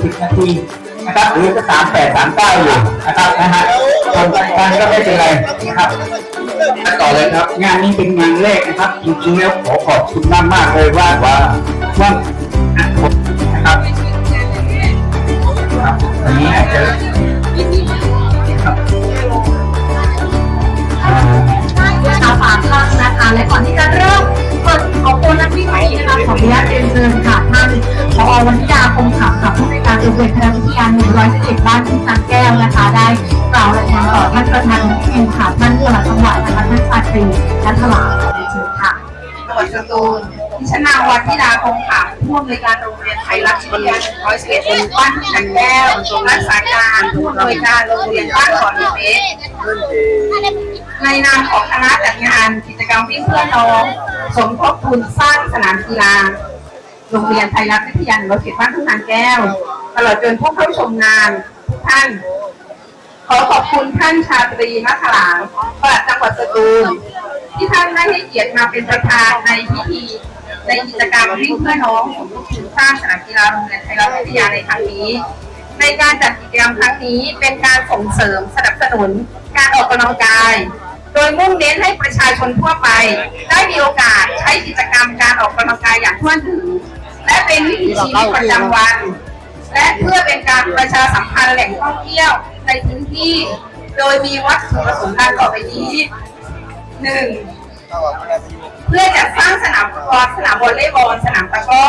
40นาทีนะครับหรือจะ38 39อยู่นะครับนะฮะตรงกันก็ไม่เป็นไรนะครับต่อเลยครับ งานนี้เป็นงานแรกนะครับจริงๆแล้วขอขอบคุณมากมากเลยว่าว่าว่านะครับอันนี้อาจจะครับอ่าฝากข้างนะคะและก่อนที่จะเริ่มเปิดขอบคุณนักวิ่งนี้นะคะขออนุญาตเรียนเชิญค่ะท่าน ผอวันธิดาคงขำค่ะผู้ในการโรงเรียนคณะวิทยา111บ้านทุ่งสังแก้วนะคะ ได้กล่าวรายงานต่อท่านประธานที่เป็นค่ะท่านผู้ว่าจังหวัดนะคะท่านชาตรีท่านถลาเรียนเชิญค่ะจังหวัดสตูลดิฉันนางวันธิดาคงขำผู้อำนวยการโรงเรียนไทยรัฐวิทยา111เป็นบ้านฉันแก้วรักษาการผู้อำนวยการโรงเรียนบ้านก่อนเมตในนามของคณะจัดงานกิจกรรมวิ่เพื่อน้อง สมทบทุนสร้างสนามกีฬา โรงเรียนไทยรัฐวิทยา111บ้านทุ่งนางแก้ว ตลอดจนผู้เข้าชมงานทุกท่าน ขอขอบคุณท่านชาตรีมัทลางปลัดจังหวัดสตูลที่ท่านได้ให้เกียรติมาเป็นประธานในพิธีในกิจกรรมวิ่งเพื่อน้องสมทบทุนสร้างสนามกีฬาโรงเรียนไทยรัฐวิทยาในครั้งนี้ ในการจัดกิจกรรมครั้งนี้เป็นการส่งเสริมสนับสนุนการออกกำลังกาย โดยมุ่งเน้นให้ประชาชนทั่วไป ได้มีโอกาสใช้กิจกรรมการออกกำลังกายอย่างทั่วถึง เป็นวิถีชีวิตประจำวัน และเพื่อเป็นการประชาสัมพันธ์แหล่งท่องเที่ยวในพื้นที่ โดยมีวัตถุประสงค์ดังต่อไปนี้หนึ่งเพื่อจัดสร้างสนามฟุตบอลสนามวอลเลย์บอลสนามตะกร้อ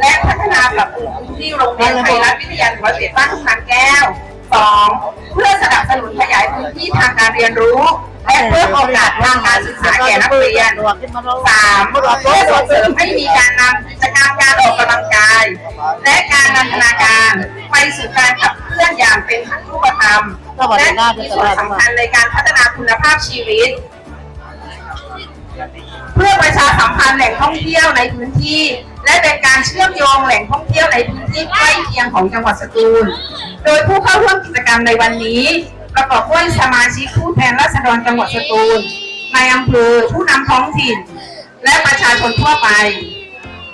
และพัฒนาปรับปรุงพื้นที่โรงเรียนไทยรัฐวิทยา101บ้านทุ่งนางแก้วสองเพื่อสนับสนุนขยายพื้นที่ทางการเรียนรู้ และเพิ่มโอกาสทางการศึกษาแก่นักเรียนสามเพื่อส่งเสริมให้มีการนำกิจกรรมการออกกำลังกาย และการนันทนาการไปสู่การขับเคลื่อนอย่างเป็นรูปธรรมและมีส่วนสำคัญในการพัฒนาคุณภาพชีวิต เพื่อประชาสัมพันธ์แหล่งท่องเที่ยวในพื้นที่ และเป็นการเชื่อมโยงแหล่งท่องเที่ยวในพื้นที่ใกล้เคียงของจังหวัดสตูล โดยผู้เข้าร่วมกิจกรรมในวันนี้ ประกอบด้วยสมาชิกผู้แทนราษฎรจังหวัดสตูลนายอำเภอผู้นำท้องถิ่น และประชาชนทั่วไป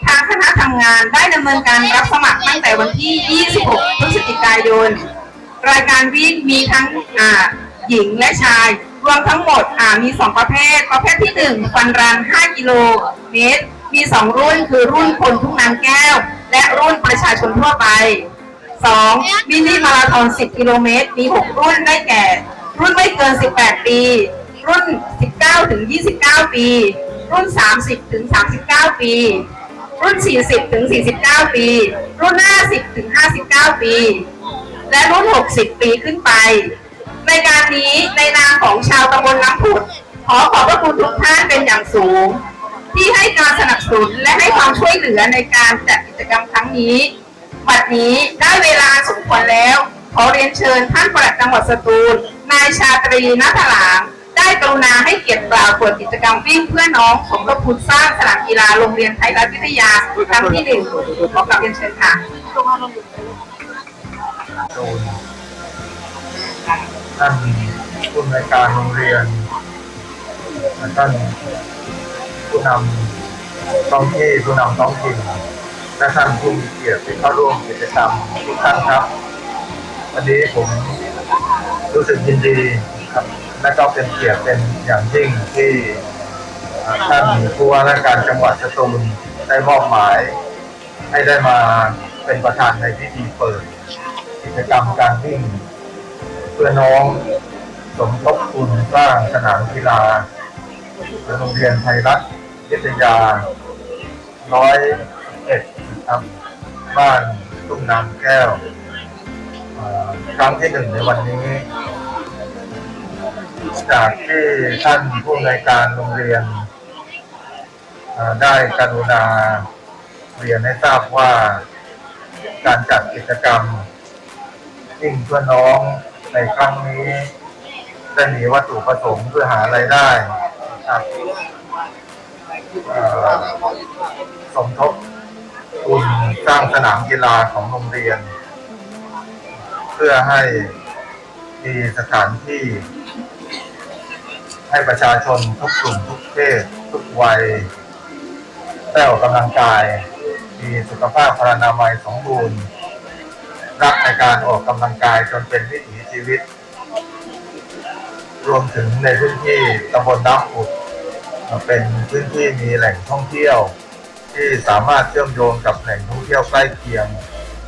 ทางคณะทำงานได้ดำเนินการรับสมัครตั้งแต่วันที่ 26 พฤศจิกายน รายการวิ่งมีทั้งอ่าหญิงและชาย รวมทั้งหมดอ่ามี 2 ประเภท ประเภทที่ 1 ฟันรัน 5 กิโลเมตร มี 2 รุ่นคือรุ่นคนทุ่งนางแก้ว และรุ่นประชาชนทั่วไป 2. มินิมาราธอน 10 กิโลเมตร มี 6 รุ่นได้แก่ รุ่นไม่เกิน 18 ปี รุ่น 19 ถึง 29 ปี รุ่น 30 ถึง 39 ปี รุ่น 40 ถึง 49 ปี รุ่น 50 ถึง 59 ปี และรุ่น 60 ปีขึ้นไป ในการนี้ในนามของชาวตำบลน้ำผุด ขอขอบพระคุณทุกท่านเป็นอย่างสูง ที่ให้การสนับสนุนและให้ความช่วยเหลือในการจัดกิจกรรมครั้งนี้ บัดนี้ได้เวลาสมควรแล้ว ขอเรียนเชิญท่านปลัดจังหวัดสตูล นายชาตรีนัทหลางได้กรุณาให้เกียรติกล่าวเปิดกิจกรรมวิ่งเพื่อน้องสมทบทุนสร้างสนามกีฬาโรงเรียนไทยรัฐวิทยาครั้งที่หนึ่งขอกลับเรียนเชิญค่ะท่านผู้อำนวยการโรงเรียนและท่านผู้นำท้องที่ผู้นำท้องถิ่น และท่านผู้มีเกียรติเข้าร่วมกิจกรรมทุกท่านครับ วันนี้ผมรู้สึกยินดีครับและก็เป็นเกียรติเป็นอย่างยิ่งที่ท่านผู้ว่าราชการจังหวัดสตูลได้มอบหมาย ให้ได้มาเป็นประธานในพิธีเปิด กิจกรรมการวิ่ง เพื่อน้องสมทบทุนสร้างสนามกีฬาโรงเรียนไทยรัฐวิทยาร้อย ครับ บ้านตุ้มนางแก้วครั้งที่หนึ่งในวันนี้ จากที่ท่านผู้อำนวยการโรงเรียน ได้กรุณาเรียนให้ทราบว่าการจัดกิจกรรมวิ่งเพื่อน้องในครั้งนี้ได้มีวัตถุประสงค์เพื่อหารายได้ครับสมทบ ทุนสร้างสนามกีฬาของโรงเรียน เพื่อให้มีสถานที่ ให้ประชาชนทุกกลุ่มทุกเพศ ทุกวัยได้ออกกำลังกาย มีสุขภาพพลานามัยสมบูรณ์ในการออกกำลังกายจนเป็นวิถีชีวิต รวมถึงในพื้นที่ตำบลน้ำผุดเป็นพื้นที่มีแหล่งท่องเที่ยว ที่สามารถเชื่อมโยงกับแหล่งท่องเที่ยวใกล้เคียง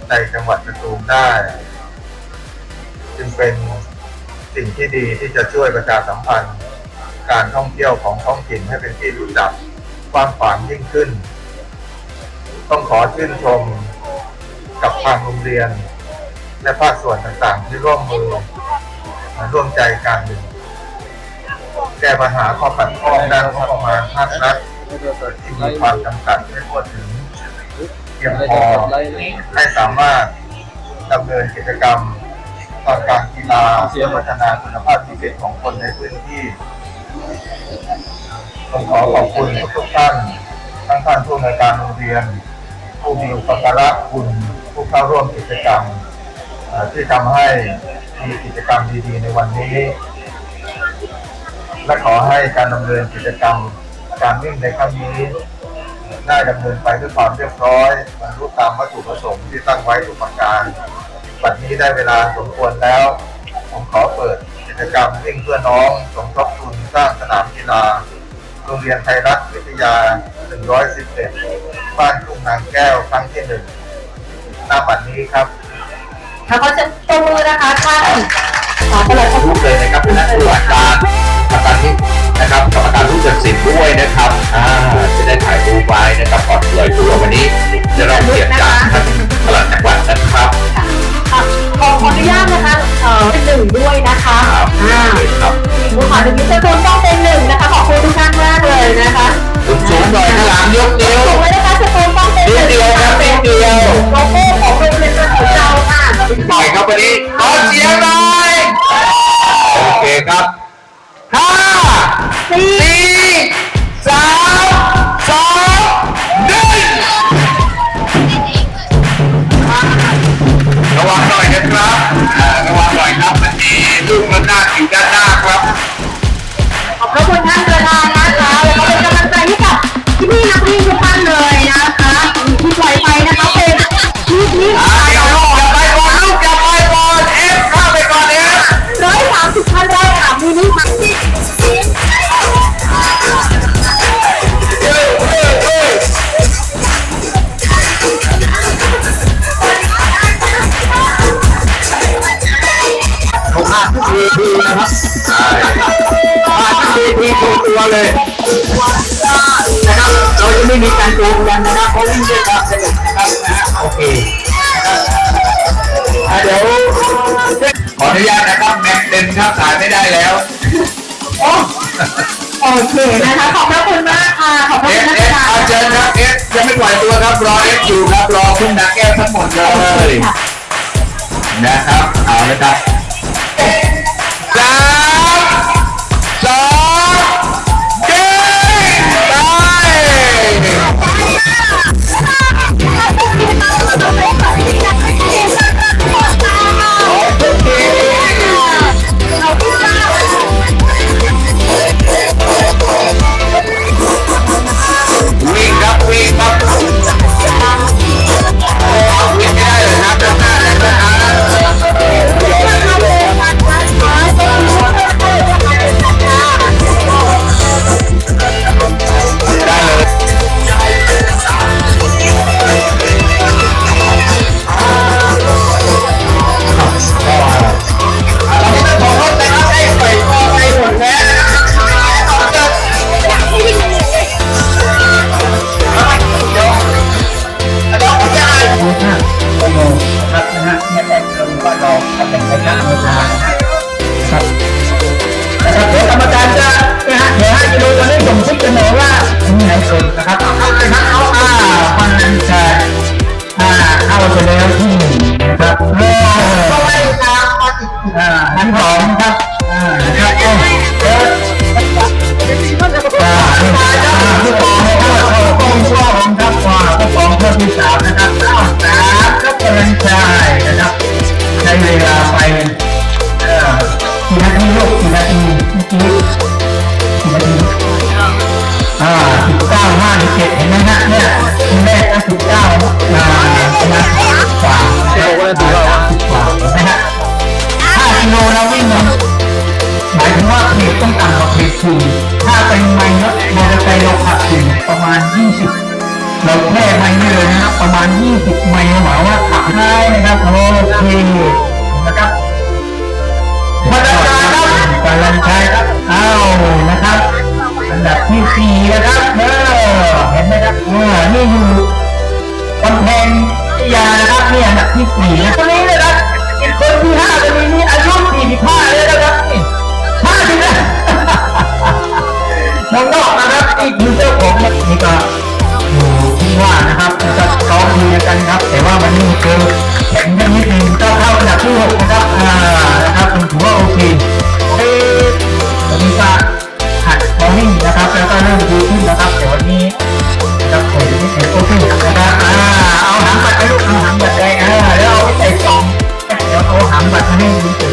ในจังหวัดสตูลได้ จึงเป็นสิ่งที่ดีที่จะช่วยประชาสัมพันธ์ การท่องเที่ยวของท้องถิ่นให้เป็นที่รู้จักกว้างขวางยิ่งขึ้น ต้องขอชื่นชมกับทางโรงเรียน และภาคส่วนต่างๆ ที่ร่วมมือร่วมใจกันแก้ปัญหาข้อขัดข้องด้านงบประมาณภาครัฐ ที่มีความจำกัดไม่ทั่วถึงเพียงพอให้สามารถดำเนินกิจกรรมตอการกีฬาเพื่อพัฒนาคุณภาพชีวิตของคนในพื้นที่ต้องขอขอบคุณทุกท่านทั้งท่านผู้ในวยการโรงเรียน ผู้มีอุปการะคุณผู้เข้าร่วมกิจกรรมที่ทำให้มีกิจกรรมดีๆในวันนี้ และขอให้การดำเนินกิจกรรม การวิ่งในครั้งนี้ได้ดำเนินไปด้วยความเรียบร้อยบรรลุตามวัตถุประสงค์ที่ตั้งไว้ทุกประการบัดนี้ได้เวลาสมควรแล้ว ผมขอเปิดกิจกรรมวิ่งเพื่อน้องสมทบทุนสร้างสนามกีฬาโรงเรียนไทยรัฐวิทยา 111 บ้านทุ่งนางแก้วครั้งที่หนึ่งหน้าบัดนี้ครับแล้วก็จะตบมือนะคะท่านขอประหลัดรู้เลยนะครับคณะตุลาการประธานที่ นะครับกรรมการผู้ตัดสินด้วยนะครับอ่าจะได้ถ่ายรูปไว้นะครับก่อนเลยตัววันนี้จะเราเกียรติจากท่านปลัดจังหวัดนะครับค่ะขอขออนุญาตนะคะเอ่อเป็นหนึ่งด้วยนะคะครับอ่าเลยครับผู้ขอถึงมิสเตอร์โดนต้องเป็นหนึ่งนะคะขอบคุณทุกท่านมากเลยนะคะสูงๆหน่อยข้างหลังยกนิ้วส่งเลยนะคะสโตนต้องเป็นหนินึ่ดงเดียวครับนิดเดียวโลโก้ของโรงเรียนกระถิ่นเราค่ะหน่อยครับวันนี้ขอเสียงหน่อยโอเคครับห้า สี่สามสองหนึ่งระวังหน่อยนะครับ แม็กเต็มครับถ่ายไม่ได้แล้วโอ้โอเคนะคะ ขอบพระคุณมากค่ะ ขอบพระเอคุณฟท่านเอประฟธานเอาเชิญครับเอฟยังไม่ปล่อยตัวครับ รอเอฟอยู่ครับ รอคุณนักแก้วทั้งหมดเลยนะครับ เอาเลยครับ ประมาณ 20 ไมล์หมายว่าขับได้นะครับโอเคนะครับพนักงานครับกำลังใช้ครับอ้าวนะครับอันดับที่สี่นะครับเออเห็นไหมครับเออนี่อยู่กำแพงยานะครับนี่อันดับที่สี่นะคนนี้นะครับอีกคนที่ห้าคนนี้นี่อายุสี่สิบห้าเลยนะครับนี่ห้าสิบนะน้องนอกนะครับนี่คือเจ้าของนะนี่ก็ นะครับจะซ้อมดีกันครับ แต่ว่าวันนี้คือแข่งกันนิดนึงก็เข้าอันดับที่หกนะครับอ่านะครับถือว่าโอเคเอ๊ะวันนี้ก็หัดมอร์นิ่งนะครับแล้วก็เริ่มดีขึ้นนะครับแต่วันนี้นะครับผมนี่ถือโอเคนะครับอ่าเอาหางบัตรไปลูกเอาหางบัตรไปอ่าแล้วเอาไปใส่ซองเดี๋ยวเอาหางบัตรมาให้ดู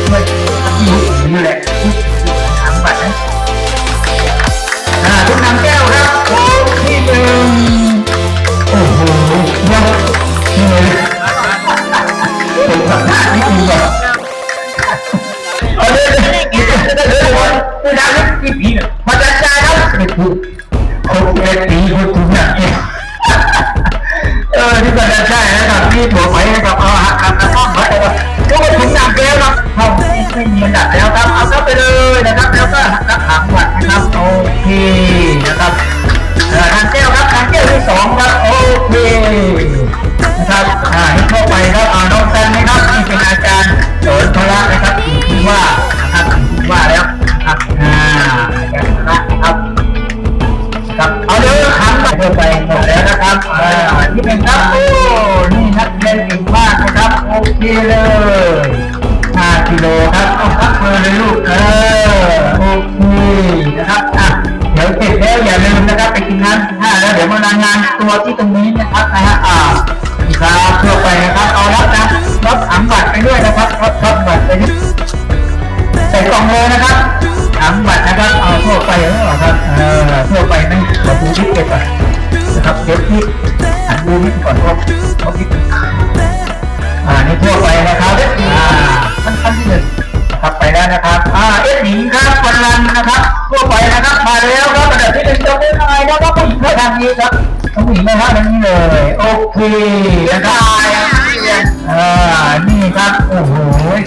สองเลยนะครับถังบัตรนะครับ เอาทั่วไปหรือครับเออทั่วไปไม่ขอดูที่เก็บก่อนนะครับเก็บที่หันดูนิดก่อนว่าเขาคิดอ่านี่ทั่วไปนะครับอ่าขั้นขั้นที่หนึ่งครับไปแล้วนะครับอ่าเอ็ดหญิงครับวันรันนะครับ ทั่วไปนะครับมาแล้วครับอันดับที่หนึ่งจะเป็นอะไรนะครับผู้หญิงเพื่อทางนี้ครับผู้หญิงนะครับทางนี้เลยโอเคนะครับ อ่านี่ครับ โอ้โห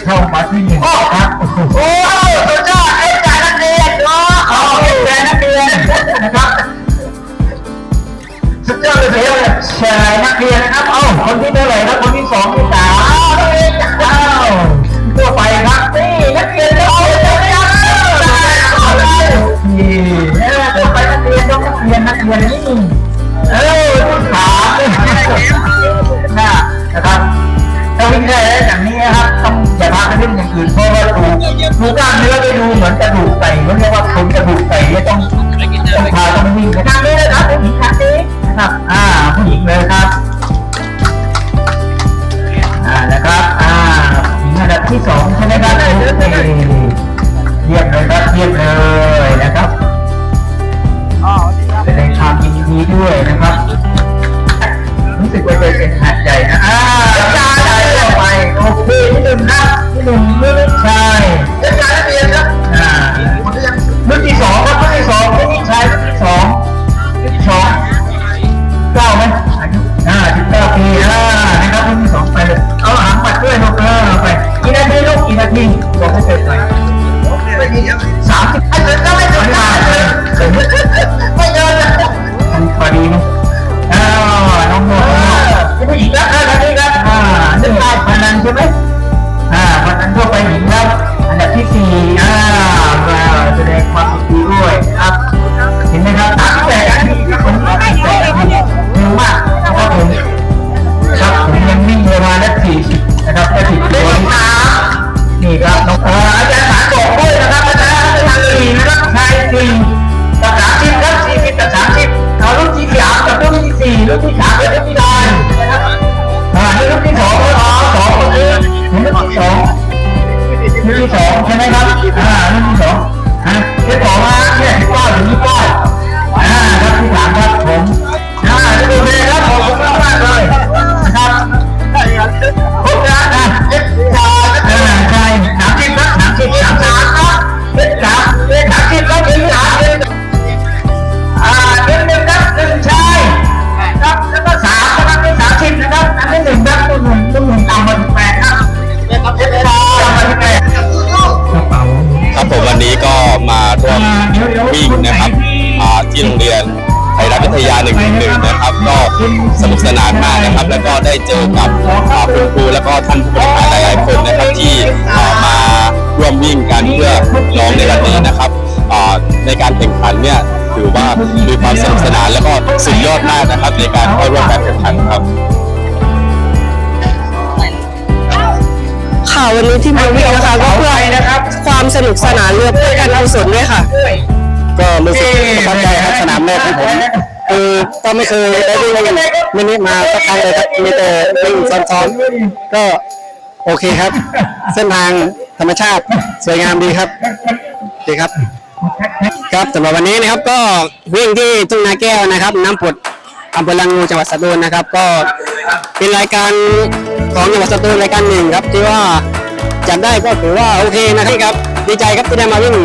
เข้ามาที่หนึ่งครับ โอ้โหโอ้สุดยอดไอ้จ่านักเรียนเนาะเอาเอ็ดจ่านักเรียนนะครับ สุดยอดเลยเพื่อนชายนักเรียนนะครับ เอ้า คนที่เท่าไหร่ครับ คนที่สองที่สามอ้าวนักเรียน ที่โรงเรียนไทยรัฐวิทยา1 1นะครับ ก็สนุกสนานมากนะครับ แล้วก็ได้เจอกับอ่าคุณครูแล้วก็ท่านผู้บริหารหลายๆคนนะครับที่อ่ามาร่วมวิ่งกันเพื่อน้องในวันนี้นะครับในการแข่งขันเนี่ยถือว่ามีความสนุกสนานแล้วก็สุดยอดมากนะครับ ในการเข้าร่วมการแข่งขันครับค่ะวันนี้ที่มาวิ่งนะคะก็เพื่อความสนุกสนานเรือเพื่อการกุศลด้วยค่ะ ก็รู้สึกประทับใจครับสนามแรกของผมคือก็ไม่เคยได้วิ่งมินิมาสักครั้งเลยครับมีแต่วิ่งซ้อมๆก็โอเคครับ เส้นทางธรรมชาติสวยงามดีครับดีครับ ครับสำหรับวันนี้นะครับก็วิ่งที่ทุ่งนาแก้วนะครับ น้ำผุดอำเภอลังงูจังหวัดสตูลนะครับ ก็เป็นรายการของจังหวัดสตูลรายการหนึ่งครับ ที่ว่าจัดได้ก็ถือว่าโอเคนะครับ ดีใจครับที่ได้มาวิ่ง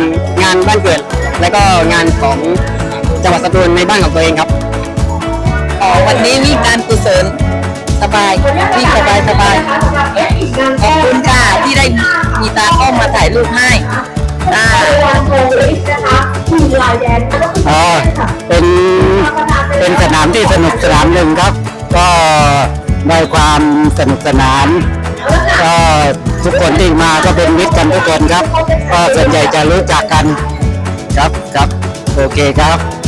งานบ้านเกิด และก็งานของจังหวัดสตูลในบ้านของตัวเองครับอ๋อวันนี้วิ่งการกุศลสบายวิ่งสบายสบายขอบคุณค่ะที่ได้มีตาเข้ามาถ่ายรูปให้จ้าอ๋อเป็นเป็นสนามที่สนุกสนามหนึ่งครับ ก็ได้ความสนุกสนานก็ทุกคนที่มาก็เป็นมิตรกันทุกคนครับ ก็ส่วนใหญ่จะรู้จักกัน ครับครับโอเคครับ